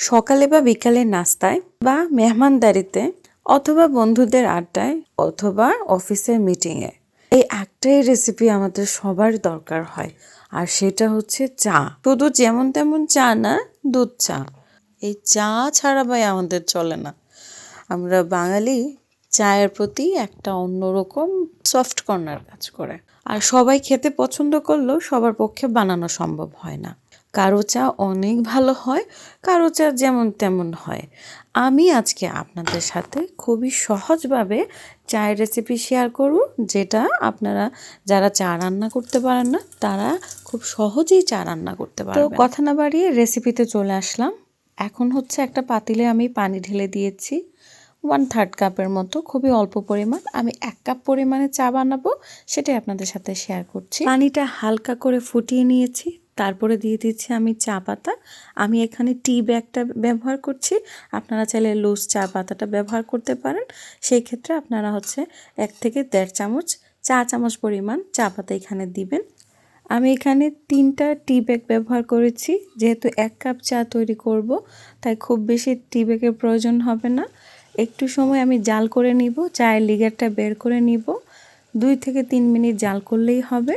সকালে বা বিকালে নাস্তায় বা মেহমানদারিতে অথবা বন্ধুদের আড্ডায় অথবা অফিসের মিটিংয়ে। এই একটাই রেসিপি আমাদের সবার দরকার হয়, আর সেটা হচ্ছে চা। শুধু যেমন তেমন চা না, দুধ চা। এই চা ছাড়া ভাই আমাদের চলে না। আমরা বাঙালি চায়ের প্রতি একটা অন্যরকম সফট কর্নার কাজ করে। আর সবাই খেতে পছন্দ করলেও সবার পক্ষে বানানো সম্ভব হয় না। কারও চা অনেক ভালো হয় কারও চা যেমন তেমন হয়। আমি আজকে আপনাদের সাথে খুবই সহজভাবে চায়ের রেসিপি শেয়ার করব যেটা আপনারা যারা চা রান্না করতে পারেন না তারা খুব সহজেই চা রান্না করতে পারে তো কথা না বাড়িয়ে রেসিপিতে চলে আসলাম। এখন হচ্ছে একটা পাতিলে আমি পানি ঢেলে দিয়েছি। ওয়ান থার্ড কাপের মতো খুবই অল্প পরিমাণ। আমি এক কাপ পরিমাণে চা বানাবো সেটাই আপনাদের সাথে শেয়ার করছি। পানিটা হালকা করে ফুটিয়ে নিয়েছি তারপরে দিয়ে দিচ্ছি আমি চা পাতা। আমি এখানে টি ব্যাগটা ব্যবহার করছি। আপনারা চাইলে লুজ চা পাতাটা ব্যবহার করতে পারেন। সেই ক্ষেত্রে আপনারা হচ্ছে এক থেকে দেড় চামচ, চা চামচ পরিমাণ চা পাতা এখানে দিবেন। আমি এখানে তিনটা টি ব্যাগ ব্যবহার করেছি। যেহেতু এক কাপ চা তৈরি করব, তাই খুব বেশি টি ব্যাগের প্রয়োজন হবে না। একটু সময় আমি জাল করে নিব, চায়ের লিগারটা বের করে নিব। দুই থেকে তিন মিনিট জাল করলেই হবে।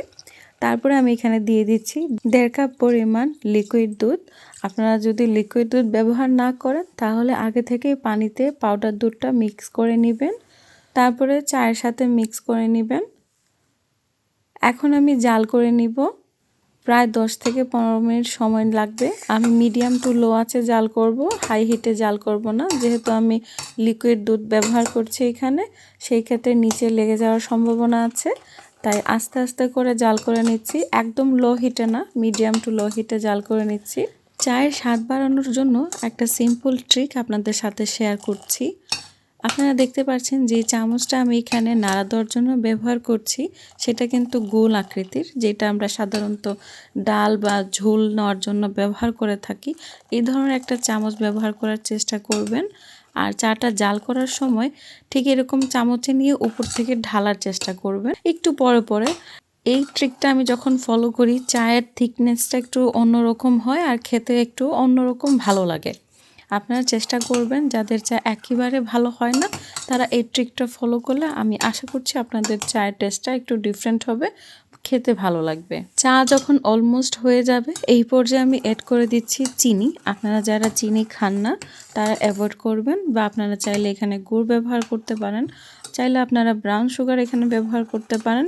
তারপরে আমি এখানে দিয়ে দিচ্ছি দেড় কাপ পরিমাণ লিকুইড দুধ। আপনারা যদি লিকুইড দুধ ব্যবহার না করেন, তাহলে আগে থেকে পানিতে পাউডার দুধটা মিক্স করে নেবেন। তারপরে চায়ের সাথে মিক্স করে নেবেন। এখন আমি জাল করে নিব। প্রায় দশ থেকে পনেরো মিনিট সময় লাগবে। আমি মিডিয়াম টু লো আছে জাল করব হাই হিটে জাল করব না। যেহেতু আমি লিকুইড দুধ ব্যবহার করছি এখানে, সেই ক্ষেত্রে নিচে লেগে যাওয়ার সম্ভাবনা আছে। তাই আস্তে আস্তে করে জাল করে নিচ্ছি। একদম লো হিটে না মিডিয়াম টু লো হিটে জাল করে নিচ্ছি। চায়ের স্বাদ বাড়ানোর জন্য একটা সিম্পল ট্রিক আপনাদের সাথে শেয়ার করছি। আপনারা দেখতে পাচ্ছেন যে চামচটা আমি এখানে নাড়া দেওয়ার জন্য ব্যবহার করছি। সেটা কিন্তু গোল আকৃতির, যেটা আমরা সাধারণত ডাল বা ঝোল নেওয়ার জন্য ব্যবহার করে থাকি। এই ধরনের একটা চামচ ব্যবহার করার চেষ্টা করবেন। আর চাটা জাল করার সময় ঠিক এরকম চামচে নিয়ে উপর থেকে ঢালার চেষ্টা করবেন। একটু পরে পরে এই ট্রিকটা আমি যখন ফলো করি, চায়ের থিকনেসটা একটু অন্যরকম হয় আর খেতে একটু অন্যরকম ভালো লাগে। আপনারা চেষ্টা করবেন যাদের চা একেবারে ভালো হয় না, তারা এই ট্রিকটা ফলো করলে আমি আশা করছি আপনাদের চায়ের টেস্টটা একটু ডিফারেন্ট হবে, খেতে ভালো লাগবে। চা যখন অলমোস্ট হয়ে যাবে, এই পর্যায়ে আমি অ্যাড করে দিচ্ছি চিনি। আপনারা যারা চিনি খান না, তারা অ্যাভয়েড করবেন বা আপনারা চাইলে এখানে গুড় ব্যবহার করতে পারেন, চাইলে আপনারা ব্রাউন সুগার এখানে ব্যবহার করতে পারেন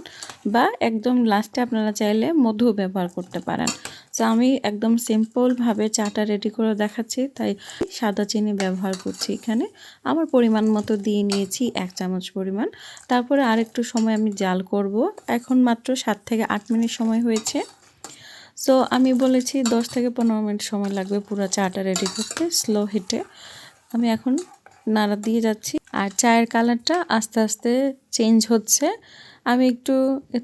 বা একদম লাস্টে আপনারা চাইলে মধু ব্যবহার করতে পারেন। তো আমি একদম সিম্পলভাবে চাটা রেডি করে দেখাচ্ছি, তাই সাদা চিনি ব্যবহার করছি এখানে। আমার পরিমাণ মতো দিয়ে নিয়েছি এক চামচ পরিমাণ। তারপরে আরেকটু সময় আমি জাল করব। এখন মাত্র সাত থেকে আট মিনিট সময় হয়েছে। সো আমি বলেছি দশ থেকে পনেরো মিনিট সময় লাগবে পুরো চাটা রেডি করতে স্লো হিটে আমি এখন নাড়া দিয়ে যাচ্ছি। আর চায়ের কালারটা আস্তে আস্তে চেঞ্জ হচ্ছে। আমি একটু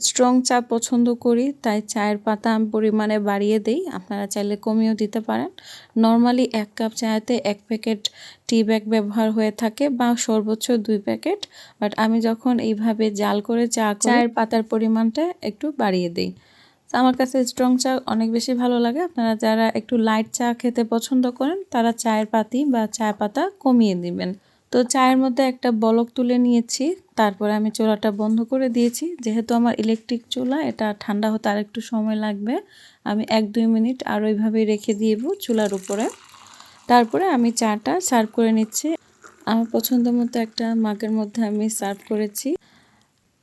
স্ট্রং চা পছন্দ করি, তাই চায়ের পাতা আমি পরিমাণে বাড়িয়ে দিই। আপনারা চাইলে কমিয়েও দিতে পারেন। নর্মালি এক কাপ চায়েতে এক প্যাকেট টি ব্যাগ ব্যবহার হয়ে থাকে বা সর্বোচ্চ দুই প্যাকেট বাট আমি যখন এইভাবে জাল করে চা চায়ের পাতার পরিমাণটা একটু বাড়িয়ে দিই। আমার কাছে স্ট্রং চা অনেক বেশি ভালো লাগে। আপনারা যারা একটু লাইট চা খেতে পছন্দ করেন, তারা চায়ের পাতি বা চায়ের পাতা কমিয়ে দিবেন। তো চায়ের মধ্যে একটা বলক তুলে নিয়েছি, তারপরে আমি চুলাটা বন্ধ করে দিয়েছি। যেহেতু আমার ইলেকট্রিক চুলা, এটা ঠান্ডা হতে আর একটু সময় লাগবে। আমি এক দুই মিনিট আর ওইভাবেই রেখে দিব চুলার উপরে। তারপরে আমি চাটা সার্ভ করে নিচ্ছি। আমার পছন্দ মতো একটা মাগের মধ্যে আমি সার্ভ করেছি।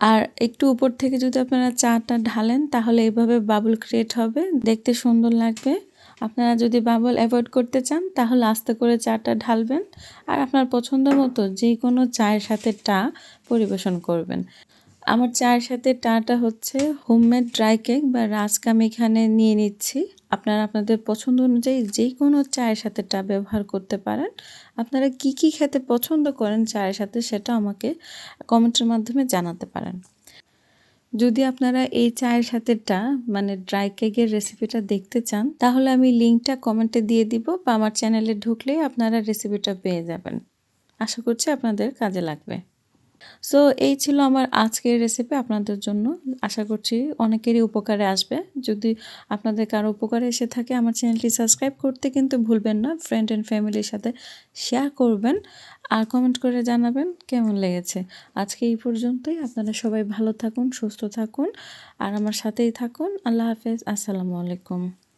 আর একটু উপর থেকে যদি আপনারা চাটা ঢালেন, তাহলে এইভাবে বাবল ক্রিয়েট হবে। দেখতে সুন্দর লাগবে। আপনারা যদি বাবল অ্যাভয়েড করতে চান, তাহলে আস্তে করে চাটা ঢালবেন আর আপনার পছন্দ মতো যে কোনো চায়ের সাথে টা পরিবেশন করবেন। আমার চায়ের সাথে টাটা হচ্ছে হোমমেড ড্রাই কেক বা রাজক আমি এখানে নিয়ে নিচ্ছি। আপনারা আপনাদের পছন্দ অনুযায়ী যে কোনো চায়ের সাথে টা ব্যবহার করতে পারেন। আপনারা কি কি খেতে পছন্দ করেন চায়ের সাথে সেটা আমাকে কমেন্টের মাধ্যমে জানাতে পারেন। যদি আপনারা এই চায়ের সাথেটা মানে ড্রাই কেকের রেসিপিটা দেখতে চান, তাহলে আমি লিঙ্কটা কমেন্টে দিয়ে দিব বা আমার চ্যানেলে ঢুকলে আপনারা রেসিপিটা পেয়ে যাবেন। আশা করছি আপনাদের কাজে লাগবে। সো এই ছিল আমার আজকের রেসিপি আপনাদের জন্য। আশা করছি অনেকেরই উপকারে আসবে। যদি আপনাদের কারও উপকারে এসে থাকে, আমার চ্যানেলটি সাবস্ক্রাইব করতে কিন্তু ভুলবেন না। ফ্রেন্ড অ্যান্ড ফ্যামিলির সাথে শেয়ার করবেন আর কমেন্ট করে জানাবেন কেমন লেগেছে। আজকে এই পর্যন্তই। আপনারা সবাই ভালো থাকুন, সুস্থ থাকুন আর আমার সাথেই থাকুন। আল্লাহ হাফেজ। আসসালামু আলাইকুম।